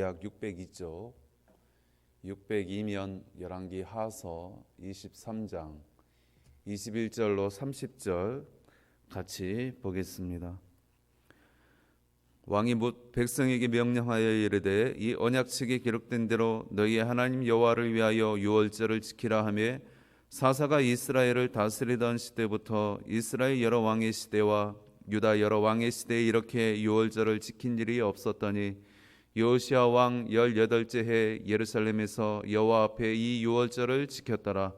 약 602쪽 602면 열왕기 하서 23장 21절로 30절 같이 보겠습니다. 왕이 못 백성에게 명령하여 이르되 이 언약책에 기록된 대로 너희의 하나님 여호와를 위하여 유월절을 지키라 하며 사사가 이스라엘을 다스리던 시대부터 이스라엘 여러 왕의 시대와 유다 여러 왕의 시대에 이렇게 유월절을 지킨 일이 없었더니 요시아 왕 18째 해 예루살렘에서 여호와 앞에 이 유월절을 지켰더라.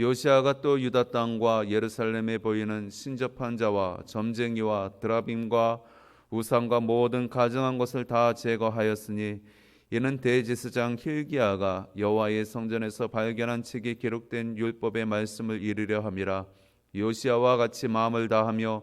요시아가 또 유다 땅과 예루살렘에 보이는 신접한 자와 점쟁이와 드라빔과 우상과 모든 가증한 것을 다 제거하였으니 이는 대제사장 힐기야가 여호와의 성전에서 발견한 책에 기록된 율법의 말씀을 이르려 함이라 요시아와 같이 마음을 다하며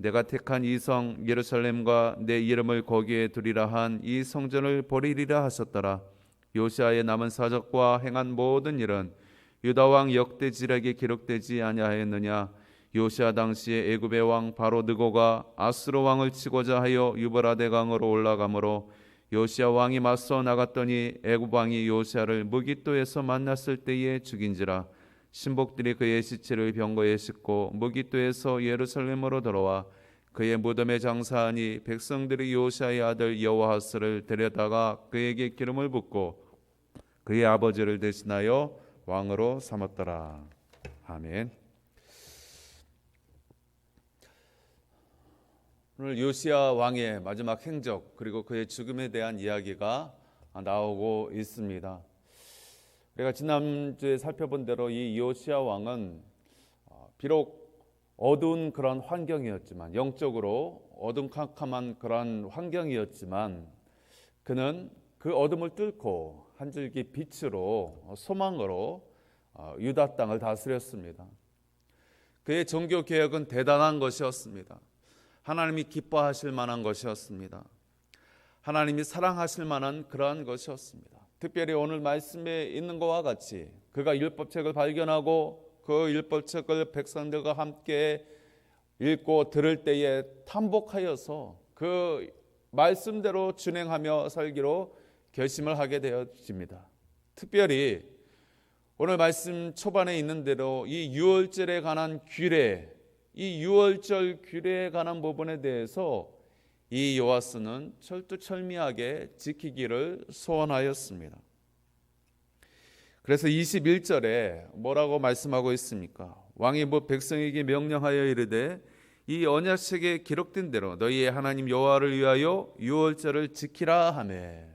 내가 택한 이 성 예루살렘과 내 이름을 거기에 두리라 한 이 성전을 버리리라 하셨더라. 요시아의 남은 사적과 행한 모든 일은 유다 왕 역대지략에 기록되지 아니하였느냐? 요시아 당시에 애굽의 왕 바로 느고가 아스로 왕을 치고자 하여 유브라데 강으로 올라가므로 요시아 왕이 맞서 나갔더니 애굽 왕이 요시아를 무기또에서 만났을 때에 죽인지라 신복들이 그의 시체를 병거에 싣고 무기또에서 예루살렘으로 돌아와 그의 무덤에 장사하니 백성들이 요시아의 아들 여호아스를 데려다가 그에게 기름을 붓고 그의 아버지를 대신하여 왕으로 삼았더라. 아멘. 오늘 요시아 왕의 마지막 행적 그리고 그의 죽음에 대한 이야기가 나오고 있습니다. 우리가 지난주에 살펴본 대로 이 요시아 왕은 어, 비록 어두운 그런 환경이었지만 영적으로 어둠캄캄한 그런 환경이었지만 그는 그 어둠을 뚫고 한 줄기 빛으로 어, 소망으로 어, 유다 땅을 다스렸습니다. 그의 종교 개혁은 대단한 것이었습니다. 하나님이 기뻐하실 만한 것이었습니다. 하나님이 사랑하실 만한 그러한 것이었습니다. 특별히 오늘 말씀에 있는 것과 같이 그가 율법책을 발견하고 그 율법책을 백성들과 함께 읽고 들을 때에 탐복하여서 그 말씀대로 진행하며 살기로 결심을 하게 되어집니다. 특별히 오늘 말씀 초반에 있는 대로 이 유월절에 관한 규례 이 유월절 규례에 관한 부분에 대해서 이 요아스는 철두철미하게 지키기를 소원하였습니다. 그래서 21절에 뭐라고 말씀하고 있습니까? 왕이 뭐 백성에게 명령하여 이르되 이 언약책에 기록된 대로 너희의 하나님 여호와를 위하여 유월절을 지키라 하매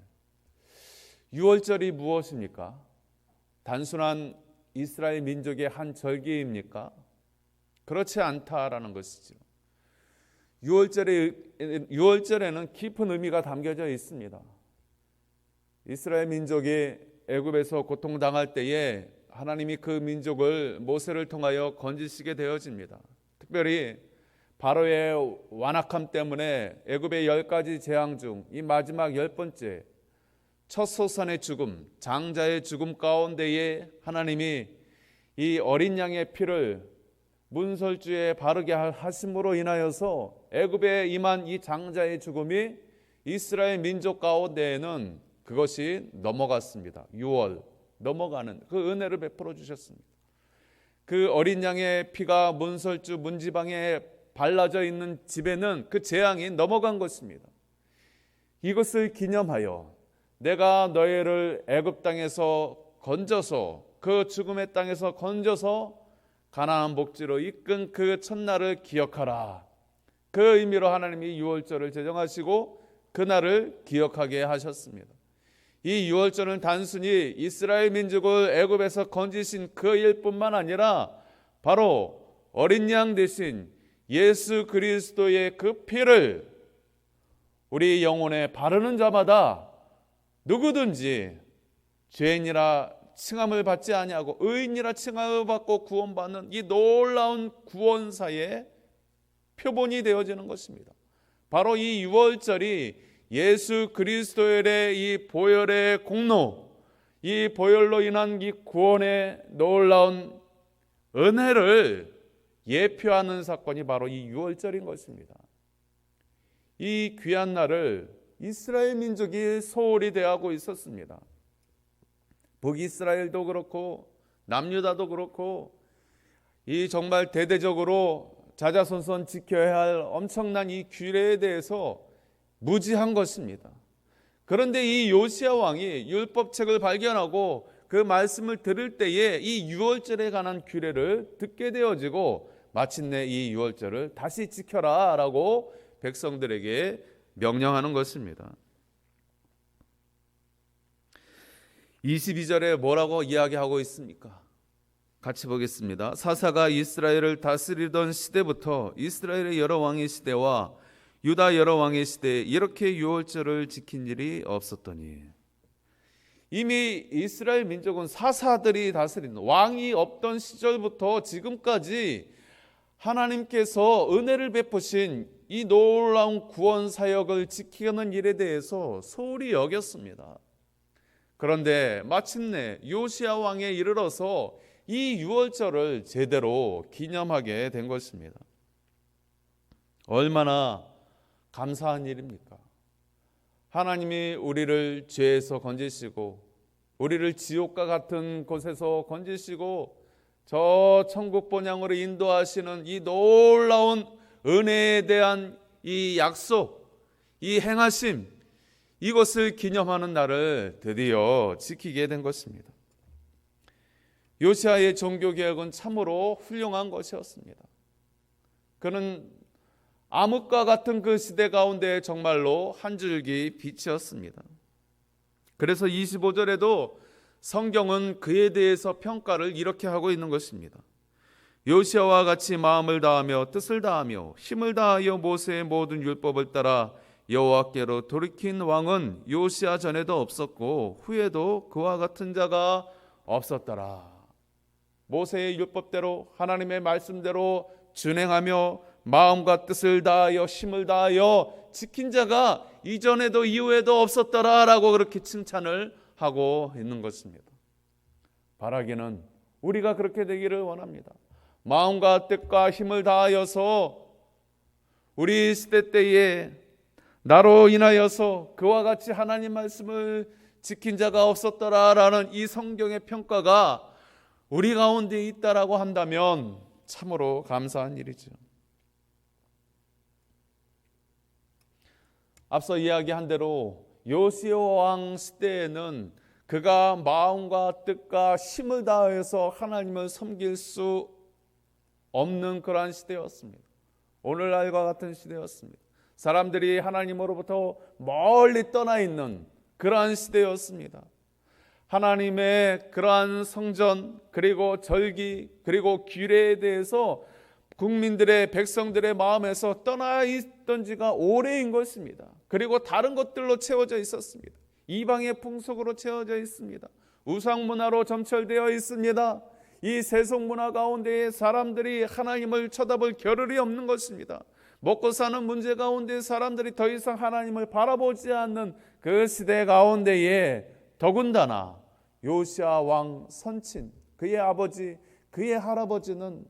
유월절이 무엇입니까? 단순한 이스라엘 민족의 한 절기입니까? 그렇지 않다라는 것이죠. 6월절에 6월절에는 깊은 의미가 담겨져 있습니다. 이스라엘 민족이 애굽에서 고통당할 때에 하나님이 그 민족을 모세를 통하여 건지시게 되어집니다. 특별히 바로의 완악함 때문에 애굽의 열 가지 재앙 중 이 마지막 열 번째 첫 소산의 죽음, 장자의 죽음 가운데에 하나님이 이 어린 양의 피를 문설주에 바르게 하심으로 인하여서 애굽에 임한 이 장자의 죽음이 이스라엘 민족 가운데에는 그것이 넘어갔습니다. 6월 넘어가는 그 은혜를 베풀어 주셨습니다. 그 어린 양의 피가 문설주 문지방에 발라져 있는 집에는 그 재앙이 넘어간 것입니다. 이것을 기념하여 내가 너희를 애굽 땅에서 건져서 그 죽음의 땅에서 건져서 가나안 복지로 이끈 그 첫날을 기억하라. 그 의미로 하나님이 유월절을 제정하시고 그날을 기억하게 하셨습니다. 이 유월절은 단순히 이스라엘 민족을 애굽에서 건지신 그 일뿐만 아니라 바로 어린 양 대신 예수 그리스도의 그 피를 우리 영혼에 바르는 자마다 누구든지 죄인이라 칭함을 받지 아니하고 의인이라 칭함을 받고 구원받는 이 놀라운 구원사의 표본이 되어지는 것입니다. 바로 이 유월절이 예수 그리스도의 이 보혈의 공로, 이 보혈로 인한 이 구원의 놀라운 은혜를 예표하는 사건이 바로 이 유월절인 것입니다. 이 귀한 날을 이스라엘 민족이 소홀히 대하고 있었습니다. 북이스라엘도 그렇고 남유다도 그렇고 이 정말 대대적으로 자자손손 지켜야 할 엄청난 이 규례에 대해서 무지한 것입니다. 그런데 이 요시아 왕이 율법책을 발견하고 그 말씀을 들을 때에 이 유월절에 관한 규례를 듣게 되어지고 마침내 이 유월절을 다시 지켜라라고 백성들에게 명령하는 것입니다. 22절에 뭐라고 이야기하고 있습니까? 같이 보겠습니다. 사사가 이스라엘을 다스리던 시대부터 이스라엘의 여러 왕의 시대와 유다 여러 왕의 시대에 이렇게 유월절을 지킨 일이 없었더니 이미 이스라엘 민족은 사사들이 다스리는 왕이 없던 시절부터 지금까지 하나님께서 은혜를 베푸신 이 놀라운 구원 사역을 지키는 일에 대해서 소홀히 여겼습니다. 그런데 마침내 요시아 왕에 이르러서 이 유월절을 제대로 기념하게 된 것입니다. 얼마나 감사한 일입니까? 하나님이 우리를 죄에서 건지시고 우리를 지옥과 같은 곳에서 건지시고 저 천국 본향으로 인도하시는 이 놀라운 은혜에 대한 이 약속, 이 행하심, 이것을 기념하는 날을 드디어 지키게 된 것입니다. 요시아의 종교 개혁은 참으로 훌륭한 것이었습니다. 그는 암흑과 같은 그 시대 가운데 정말로 한 줄기 빛이었습니다. 그래서 25절에도 성경은 그에 대해서 평가를 이렇게 하고 있는 것입니다. 요시아와 같이 마음을 다하며 뜻을 다하며 힘을 다하여 모세의 모든 율법을 따라 여호와께로 돌이킨 왕은 요시아 전에도 없었고 후에도 그와 같은 자가 없었더라. 모세의 율법대로 하나님의 말씀대로 준행하며 마음과 뜻을 다하여 힘을 다하여 지킨 자가 이전에도 이후에도 없었더라라고 그렇게 칭찬을 하고 있는 것입니다. 바라기는 우리가 그렇게 되기를 원합니다. 마음과 뜻과 힘을 다하여서 우리 시대 때에 나로 인하여서 그와 같이 하나님 말씀을 지킨 자가 없었더라라는 이 성경의 평가가 우리 가운데 있다라고 한다면 참으로 감사한 일이죠. 앞서 이야기한 대로 요시오 왕 시대에는 그가 마음과 뜻과 힘을 다해서 하나님을 섬길 수 없는 그러한 시대였습니다. 오늘날과 같은 시대였습니다. 사람들이 하나님으로부터 멀리 떠나 있는 그러한 시대였습니다. 하나님의 그러한 성전 그리고 절기 그리고 규례에 대해서 국민들의 백성들의 마음에서 떠나 있던 지가 오래인 것입니다. 그리고 다른 것들로 채워져 있었습니다. 이방의 풍속으로 채워져 있습니다. 우상 문화로 점철되어 있습니다. 이 세속 문화 가운데 사람들이 하나님을 쳐다볼 겨를이 없는 것입니다. 먹고 사는 문제 가운데 사람들이 더 이상 하나님을 바라보지 않는 그 시대 가운데에 더군다나 요시아 왕 선친 그의 아버지 그의 할아버지는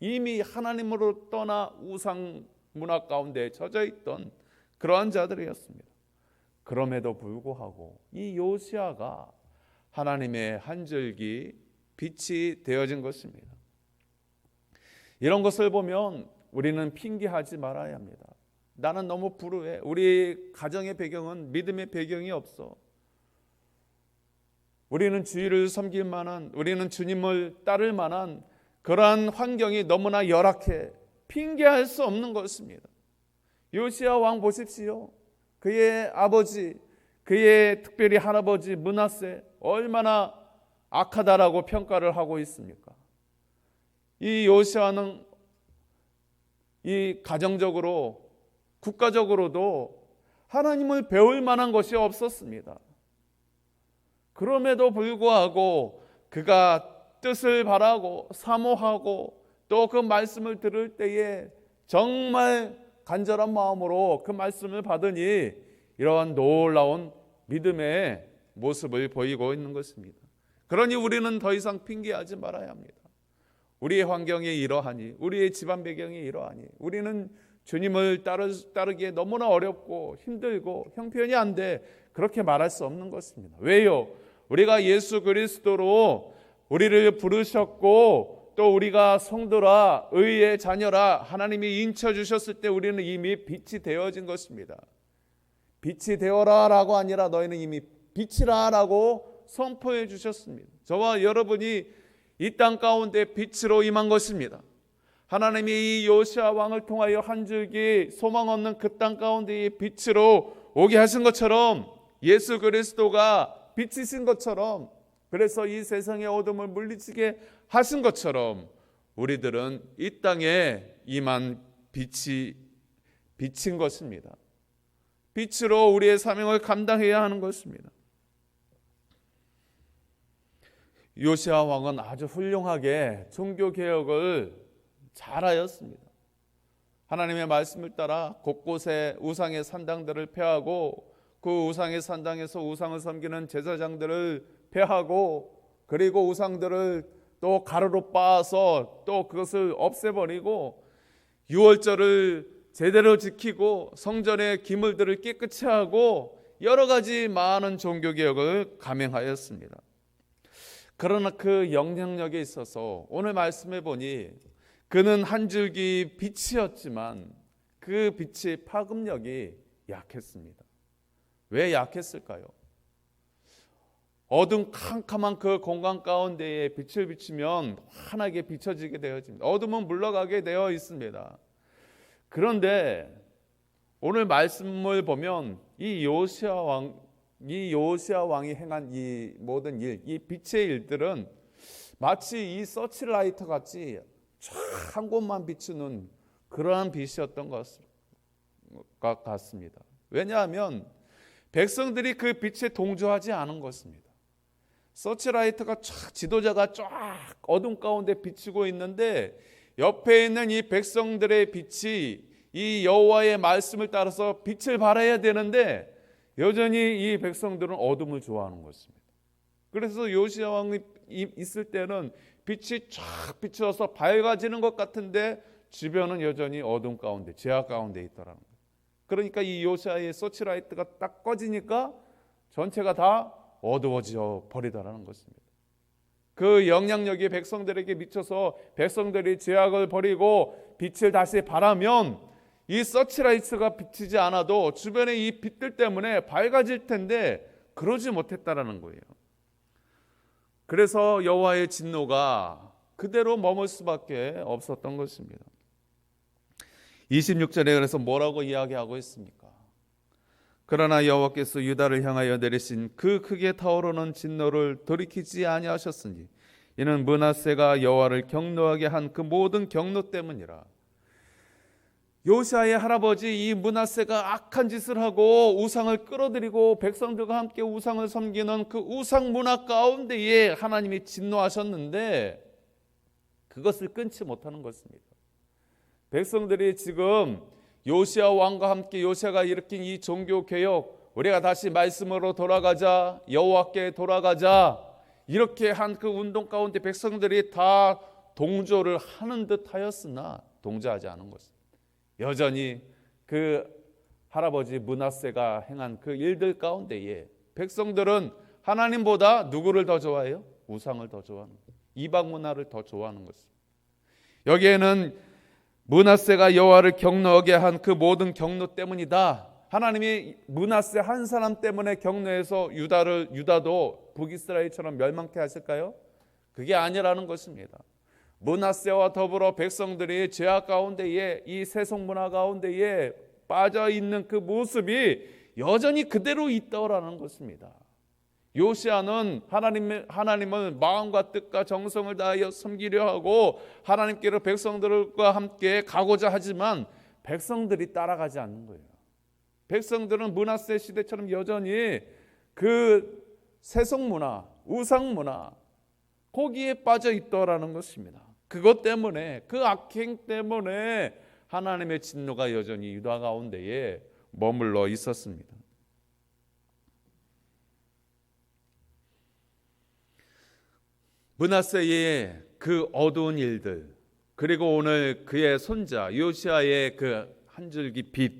이미 하나님으로 떠나 우상 문화 가운데 젖어 있던 그러한 자들이었습니다. 그럼에도 불구하고 이 요시아가 하나님의 한 줄기 빛이 되어진 것입니다. 이런 것을 보면 우리는 핑계하지 말아야 합니다. 나는 너무 불우해. 우리 가정의 배경은 믿음의 배경이 없어. 우리는 주의를 섬길 만한, 우리는 주님을 따를 만한 그러한 환경이 너무나 열악해. 핑계할 수 없는 것입니다. 요시아 왕 보십시오. 그의 아버지, 그의 특별히 할아버지 문하세 얼마나 악하다라고 평가를 하고 있습니까? 이 요시아는 이 가정적으로 국가적으로도 하나님을 배울 만한 것이 없었습니다. 그럼에도 불구하고 그가 뜻을 바라고 사모하고 또 그 말씀을 들을 때에 정말 간절한 마음으로 그 말씀을 받으니 이러한 놀라운 믿음의 모습을 보이고 있는 것입니다. 그러니 우리는 더 이상 핑계하지 말아야 합니다. 우리의 환경이 이러하니, 우리의 집안 배경이 이러하니, 우리는 주님을 따르, 따르기에 너무나 어렵고 힘들고 형편이 안 돼. 그렇게 말할 수 없는 것입니다. 왜요? 우리가 예수 그리스도로 우리를 부르셨고 또 우리가 성도라 의의 자녀라 하나님이 인쳐 주셨을 때 우리는 이미 빛이 되어진 것입니다. 빛이 되어라라고 아니라 너희는 이미 빛이라라고 선포해 주셨습니다. 저와 여러분이 이 땅 가운데 빛으로 임한 것입니다. 하나님이 이 요시아 왕을 통하여 한 줄기 소망 없는 그 땅 가운데 이 빛으로 오게 하신 것처럼 예수 그리스도가 빛이신 것처럼 그래서 이 세상의 어둠을 물리치게 하신 것처럼 우리들은 이 땅에 임한 빛이 빛인 것입니다. 빛으로 우리의 사명을 감당해야 하는 것입니다. 요시아 왕은 아주 훌륭하게 종교 개혁을 잘하였습니다. 하나님의 말씀을 따라 곳곳에 우상의 산당들을 폐하고 그 우상의 산당에서 우상을 섬기는 제사장들을 폐하고 그리고 우상들을 또 가루로 빻아서 또 그것을 없애버리고 유월절을 제대로 지키고 성전의 기물들을 깨끗이 하고 여러 가지 많은 종교 개혁을 감행하였습니다. 그러나 그 영향력에 있어서 오늘 말씀해 보니 그는 한 줄기 빛이었지만 그 빛의 파급력이 약했습니다. 왜 약했을까요? 어둠 캄캄한 그 공간 가운데에 빛을 비추면 환하게 비춰지게 되어집니다. 어둠은 물러가게 되어 있습니다. 그런데 오늘 말씀을 보면 이 요시아 왕, 이 요시아 왕이 행한 이 모든 일, 이 빛의 일들은 마치 이 서치라이터 같이 한 곳만 비추는 그러한 빛이었던 것 같습니다. 왜냐하면 백성들이 그 빛에 동조하지 않은 것입니다. 서치라이트가 쫙 지도자가 쫙 어둠 가운데 비치고 있는데 옆에 있는 이 백성들의 빛이 이 여호와의 말씀을 따라서 빛을 발해야 되는데 여전히 이 백성들은 어둠을 좋아하는 것입니다. 그래서 요시아 왕이 있을 때는 빛이 쫙 비춰서 밝아지는 것 같은데 주변은 여전히 어둠 가운데 제약 가운데 있더라는 거예요. 그러니까 이 요시아의 서치라이트가 딱 꺼지니까 전체가 다 어두워져 버리다라는 것입니다. 그 영향력이 백성들에게 미쳐서 백성들이 죄악을 버리고 빛을 다시 바라면 이 서치라이트가 비치지 않아도 주변의 이 빛들 때문에 밝아질 텐데 그러지 못했다라는 거예요. 그래서 여호와의 진노가 그대로 머물 수밖에 없었던 것입니다. 26절에 그래서 뭐라고 이야기하고 있습니까? 그러나 여호와께서 유다를 향하여 내리신 그 크게 타오르는 진노를 돌이키지 아니하셨으니 이는 문하세가 여호와를 경노하게 한 그 모든 경노 때문이라. 요시아의 할아버지 이 문하세가 악한 짓을 하고 우상을 끌어들이고 백성들과 함께 우상을 섬기는 그 우상 문화 가운데에 하나님이 진노하셨는데 그것을 끊지 못하는 것입니다. 백성들이 지금 요시아 왕과 함께 요시아가 일으킨 이 종교 개혁 우리가 다시 말씀으로 돌아가자 여호와께 돌아가자 이렇게 한 그 운동 가운데 백성들이 다 동조를 하는 듯하였으나 동조하지 않은 것입니다. 여전히 그 할아버지 문하세가 행한 그 일들 가운데에 백성들은 하나님보다 누구를 더 좋아해요? 우상을 더 좋아하는 이방 문화를 더 좋아하는 것입니다. 여기에는 문하세가 여호와를 경노하게 한 그 모든 경노 때문이다. 하나님이 문하세 한 사람 때문에 경노해서 유다를 유다도 북이스라엘처럼 멸망케 하실까요? 그게 아니라는 것입니다. 문하세와 더불어 백성들이 죄악 가운데에 이 세속 문화 가운데에 빠져 있는 그 모습이 여전히 그대로 있다라는 것입니다. 요시아는 하나님 하나님을 마음과 뜻과 정성을 다하여 섬기려 하고 하나님께로 백성들과 함께 가고자 하지만 백성들이 따라가지 않는 거예요. 백성들은 문하세 시대처럼 여전히 그 세속 문화, 우상 문화 거기에 빠져 있더라는 것입니다. 그것 때문에 그 악행 때문에 하나님의 진노가 여전히 유다 가운데에 머물러 있었습니다. 문하세의 그 어두운 일들 그리고 오늘 그의 손자 요시아의 그 한 줄기 빛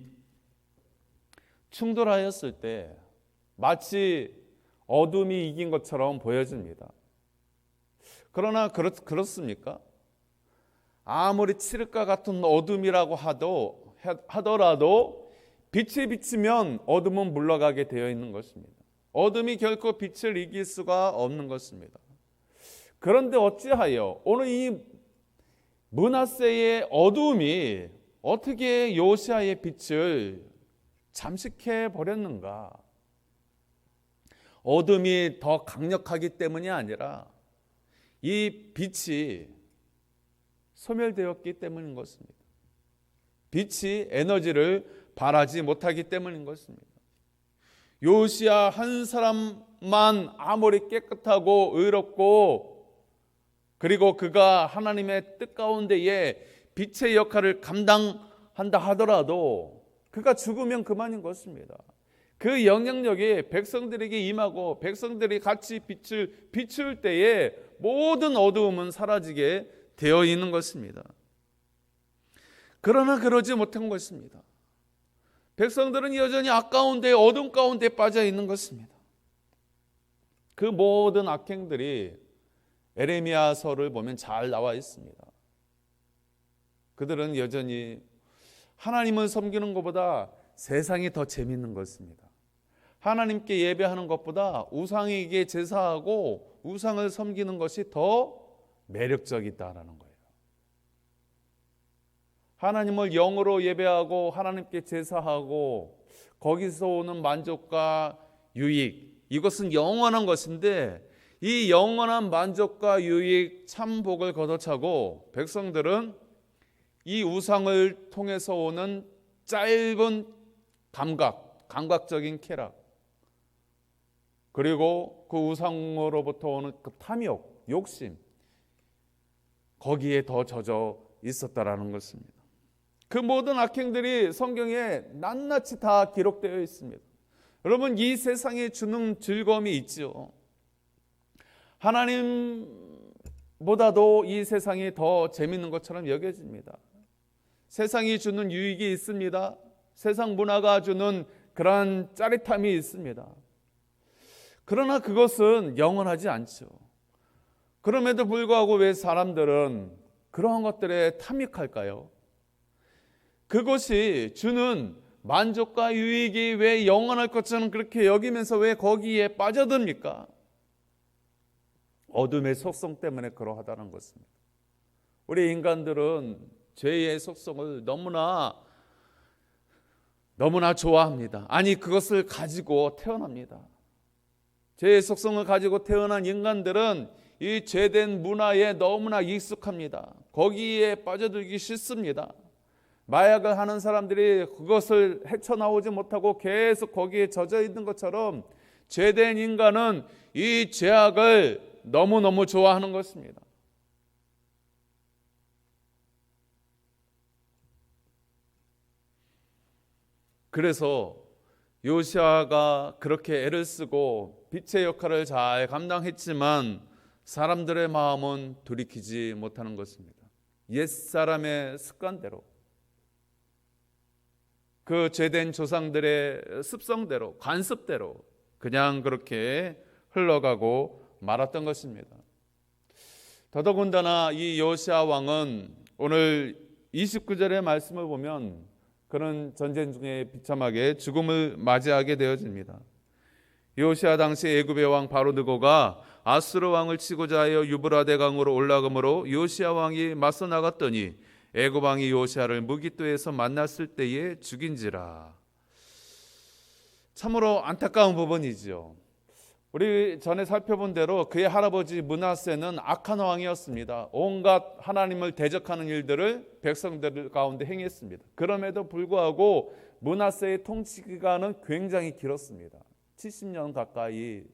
충돌하였을 때 마치 어둠이 이긴 것처럼 보여집니다. 그러나 그렇, 그렇습니까? 아무리 칠흑과 같은 어둠이라고 하도 하더라도 빛이 비치면 어둠은 물러가게 되어 있는 것입니다. 어둠이 결코 빛을 이길 수가 없는 것입니다. 그런데 어찌하여 오늘 이 문하세의 어둠이 어떻게 요시아의 빛을 잠식해 버렸는가? 어둠이 더 강력하기 때문이 아니라 이 빛이 소멸되었기 때문인 것입니다. 빛이 에너지를 발하지 못하기 때문인 것입니다. 요시아 한 사람만 아무리 깨끗하고 의롭고 그리고 그가 하나님의 뜻 가운데에 빛의 역할을 감당한다 하더라도 그가 죽으면 그만인 것입니다. 그 영향력이 백성들에게 임하고 백성들이 같이 빛을 비출 때에 모든 어두움은 사라지게 되어 있는 것입니다. 그러나 그러지 못한 것입니다. 백성들은 여전히 아까운데 어둠 가운데 빠져 있는 것입니다. 그 모든 악행들이 에레미야서를 보면 잘 나와 있습니다. 그들은 여전히 하나님을 섬기는 것보다 세상이 더 재밌는 것입니다. 하나님께 예배하는 것보다 우상에게 제사하고 우상을 섬기는 것이 더 매력적이다라는 거예요. 하나님을 영으로 예배하고 하나님께 제사하고 거기서 오는 만족과 유익 이것은 영원한 것인데 이 영원한 만족과 유익 참복을 걷어차고 백성들은 이 우상을 통해서 오는 짧은 감각, 감각적인 쾌락 그리고 그 우상으로부터 오는 그 탐욕, 욕심 거기에 더 젖어 있었다라는 것입니다. 그 모든 악행들이 성경에 낱낱이 다 기록되어 있습니다. 여러분 이 세상에 주는 즐거움이 있죠. 하나님보다도 이 세상이 더 재밌는 것처럼 여겨집니다. 세상이 주는 유익이 있습니다. 세상 문화가 주는 그러한 짜릿함이 있습니다. 그러나 그것은 영원하지 않죠. 그럼에도 불구하고 왜 사람들은 그러한 것들에 탐닉할까요? 그것이 주는 만족과 유익이 왜 영원할 것처럼 그렇게 여기면서 왜 거기에 빠져듭니까? 어둠의 속성 때문에 그러하다는 것입니다. 우리 인간들은 죄의 속성을 너무나 너무나 좋아합니다. 아니 그것을 가지고 태어납니다. 죄의 속성을 가지고 태어난 인간들은 이 죄된 문화에 너무나 익숙합니다. 거기에 빠져들기 싫습니다. 마약을 하는 사람들이 그것을 헤쳐나오지 못하고 계속 거기에 젖어 있는 것처럼 죄된 인간은 이 죄악을 너무너무 좋아하는 것입니다. 그래서 요시아가 그렇게 애를 쓰고 빛의 역할을 잘 감당했지만 사람들의 마음은 돌이키지 못하는 것입니다. 옛 사람의 습관대로 그 죄된 조상들의 습성대로 관습대로 그냥 그렇게 흘러가고 말았던 것입니다. 더더군다나 이 요시아 왕은 오늘 29절의 말씀을 보면 그런 전쟁 중에 비참하게 죽음을 맞이하게 되어집니다. 요시아 당시 애굽의 왕 바로드고가 아수르 왕을 치고자 하여 유브라데 강으로 올라가므로 요시아 왕이 맞서 나갔더니 애굽 왕이 요시아를 무기토에서 만났을 때에 죽인지라. 참으로 안타까운 부분이지요. 우리 전에 살펴본 대로 그의 할아버지 문하세는 악한 왕이었습니다. 온갖 하나님을 대적하는 일들을 백성들 가운데 행했습니다. 그럼에도 불구하고 문하세의 통치 기간은 굉장히 길었습니다. 70년 가까이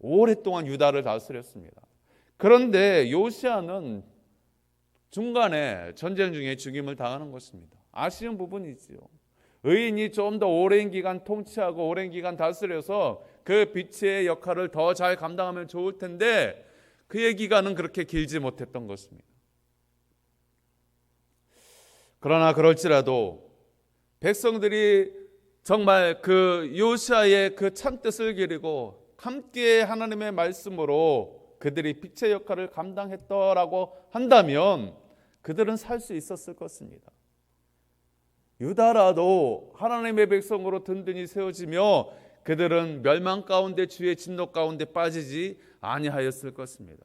오랫동안 유다를 다스렸습니다. 그런데 요시아는 중간에 전쟁 중에 죽임을 당하는 것입니다. 아쉬운 부분이지요. 의인이 좀 더 오랜 기간 통치하고 오랜 기간 다스려서 그 빛의 역할을 더 잘 감당하면 좋을 텐데 그의 기간은 그렇게 길지 못했던 것입니다. 그러나 그럴지라도 백성들이 정말 그 요시아의 그 참뜻을 기리고 함께 하나님의 말씀으로 그들이 빛의 역할을 감당했더라고 한다면 그들은 살 수 있었을 것입니다. 유다라도 하나님의 백성으로 든든히 세워지며 그들은 멸망 가운데 주의 진노 가운데 빠지지 아니하였을 것입니다.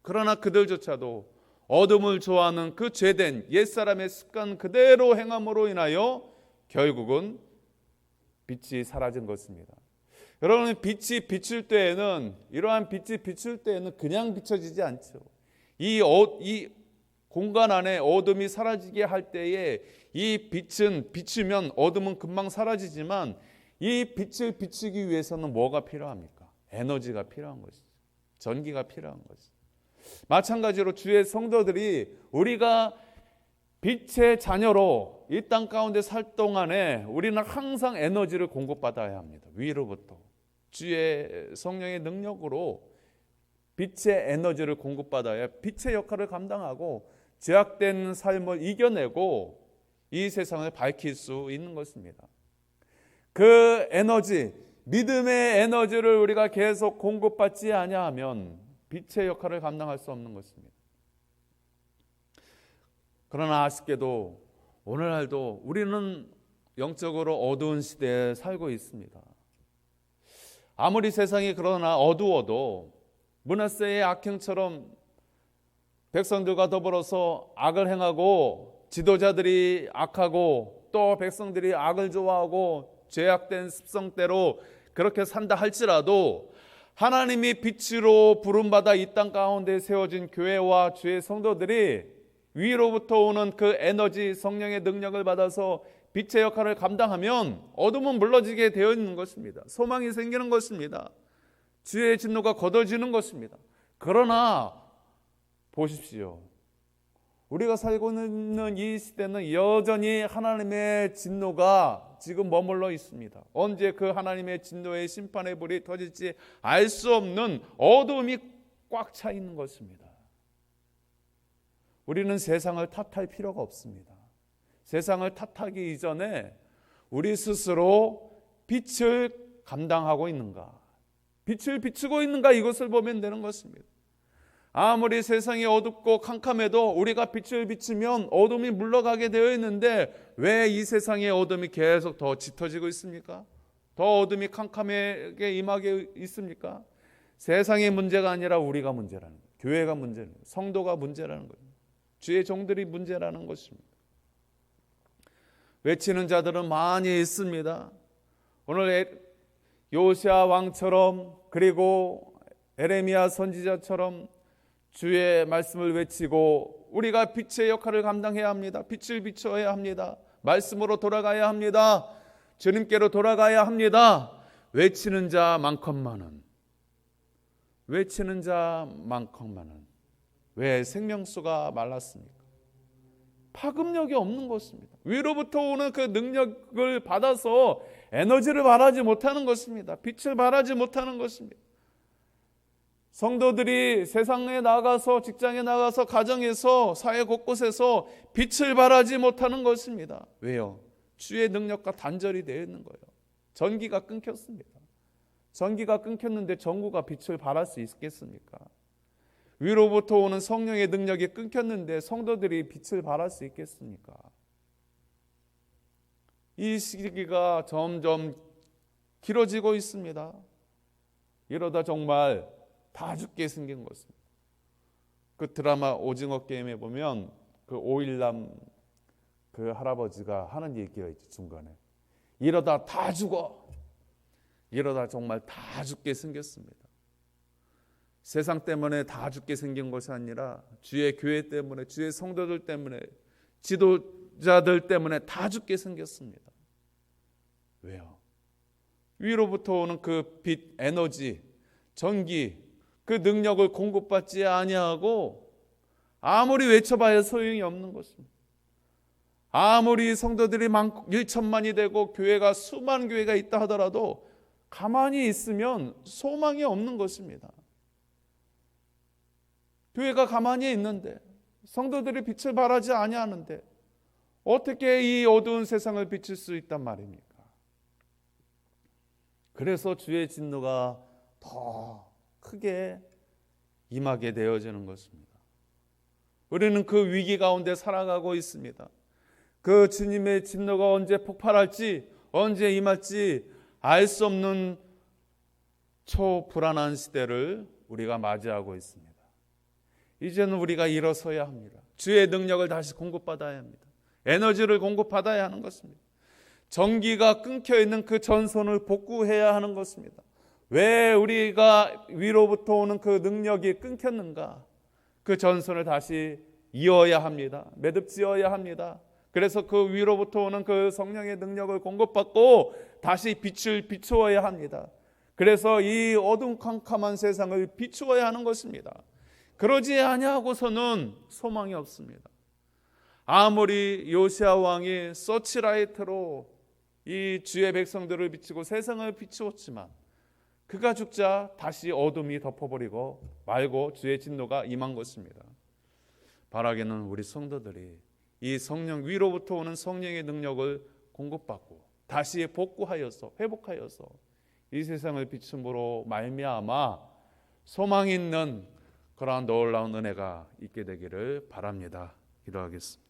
그러나 그들조차도 어둠을 좋아하는 그 죄된 옛사람의 습관 그대로 행함으로 인하여 결국은 빛이 사라진 것입니다. 여러분 빛이 비출 때에는 이러한 빛이 비출 때에는 그냥 비춰지지 않죠. 이, 어, 이 공간 안에 어둠이 사라지게 할 때에 이 빛은 비추면 어둠은 금방 사라지지만 이 빛을 비추기 위해서는 뭐가 필요합니까? 에너지가 필요한 것이죠. 전기가 필요한 것이죠. 마찬가지로 주의 성도들이 우리가 빛의 자녀로 이 땅 가운데 살 동안에 우리는 항상 에너지를 공급받아야 합니다. 위로부터 주의 성령의 능력으로 빛의 에너지를 공급받아야 빛의 역할을 감당하고 제약된 삶을 이겨내고 이 세상을 밝힐 수 있는 것입니다. 그 에너지, 믿음의 에너지를 우리가 계속 공급받지 아니하면 빛의 역할을 감당할 수 없는 것입니다. 그러나 아쉽게도 오늘날도 우리는 영적으로 어두운 시대에 살고 있습니다. 아무리 세상이 그러나 어두워도 문하세의 악행처럼 백성들과 더불어서 악을 행하고 지도자들이 악하고 또 백성들이 악을 좋아하고 죄악된 습성대로 그렇게 산다 할지라도 하나님이 빛으로 부름받아 이 땅 가운데 세워진 교회와 주의 성도들이 위로부터 오는 그 에너지 성령의 능력을 받아서 빛의 역할을 감당하면 어둠은 물러지게 되어 있는 것입니다. 소망이 생기는 것입니다. 주의 진노가 걷어지는 것입니다. 그러나 보십시오. 우리가 살고 있는 이 시대는 여전히 하나님의 진노가 지금 머물러 있습니다. 언제 그 하나님의 진노의 심판의 불이 터질지 알 수 없는 어둠이 꽉 차 있는 것입니다. 우리는 세상을 탓할 필요가 없습니다. 세상을 탓하기 이전에 우리 스스로 빛을 감당하고 있는가, 빛을 비추고 있는가 이것을 보면 되는 것입니다. 아무리 세상이 어둡고 캄캄해도 우리가 빛을 비추면 어둠이 물러가게 되어 있는데 왜 이 세상의 어둠이 계속 더 짙어지고 있습니까? 더 어둠이 캄캄하게 임하게 있습니까? 세상의 문제가 아니라 우리가 문제라는 거예요. 교회가 문제는. 성도가 문제라는 거예요. 주의 종들이 문제라는 것입니다. 외치는 자들은 많이 있습니다. 오늘 요시아 왕처럼 그리고 에레미야 선지자처럼 주의 말씀을 외치고 우리가 빛의 역할을 감당해야 합니다. 빛을 비춰야 합니다. 말씀으로 돌아가야 합니다. 주님께로 돌아가야 합니다. 외치는 자 많건만은 외치는 자 많건만은 왜 생명수가 말랐습니까? 파급력이 없는 것입니다. 위로부터 오는 그 능력을 받아서 에너지를 발하지 못하는 것입니다. 빛을 발하지 못하는 것입니다. 성도들이 세상에 나가서 직장에 나가서 가정에서 사회 곳곳에서 빛을 발하지 못하는 것입니다. 왜요? 주의 능력과 단절이 되어 있는 거예요. 전기가 끊겼습니다. 전기가 끊겼는데 전구가 빛을 발할 수 있겠습니까? 위로부터 오는 성령의 능력이 끊겼는데 성도들이 빛을 발할 수 있겠습니까? 이 시기가 점점 길어지고 있습니다. 이러다 정말 다 죽게 생긴 것입니다. 그 드라마 오징어 게임에 보면 그 오일남 그 할아버지가 하는 얘기가 있죠 중간에 이러다 다 죽어 이러다 정말 다 죽게 생겼습니다. 세상 때문에 다 죽게 생긴 것이 아니라 주의 교회 때문에 주의 성도들 때문에 지도자들 때문에 다 죽게 생겼습니다. 왜요? 위로부터 오는 그 빛 에너지 전기 그 능력을 공급받지 아니하고 아무리 외쳐봐야 소용이 없는 것입니다. 아무리 성도들이 많고 1천만이 되고 교회가 수만 교회가 있다 하더라도 가만히 있으면 소망이 없는 것입니다. 교회가 가만히 있는데 성도들이 빛을 발하지 아니하는데 어떻게 이 어두운 세상을 비칠 수 있단 말입니까? 그래서 주의 진노가 더 크게 임하게 되어지는 것입니다. 우리는 그 위기 가운데 살아가고 있습니다. 그 주님의 진노가 언제 폭발할지, 언제 임할지 알 수 없는 초불안한 시대를 우리가 맞이하고 있습니다. 이제는 우리가 일어서야 합니다. 주의 능력을 다시 공급받아야 합니다. 에너지를 공급받아야 하는 것입니다. 전기가 끊겨 있는 그 전선을 복구해야 하는 것입니다. 왜 우리가 위로부터 오는 그 능력이 끊겼는가? 그 전선을 다시 이어야 합니다. 매듭지어야 합니다. 그래서 그 위로부터 오는 그 성령의 능력을 공급받고 다시 빛을 비추어야 합니다. 그래서 이 어둠캄캄한 세상을 비추어야 하는 것입니다. 그러지 아니하고서는 소망이 없습니다. 아무리 요시아 왕이 서치라이트로 이 주의 백성들을 비추고 세상을 비추었지만 그가 죽자 다시 어둠이 덮어버리고 말고 주의 진노가 임한 것입니다. 바라기는 우리 성도들이 이 성령 위로부터 오는 성령의 능력을 공급받고 다시 복구하여서 회복하여서 이 세상을 비춤으로 말미암아 소망 있는 그러한 놀라운 은혜가 있게 되기를 바랍니다. 기도하겠습니다.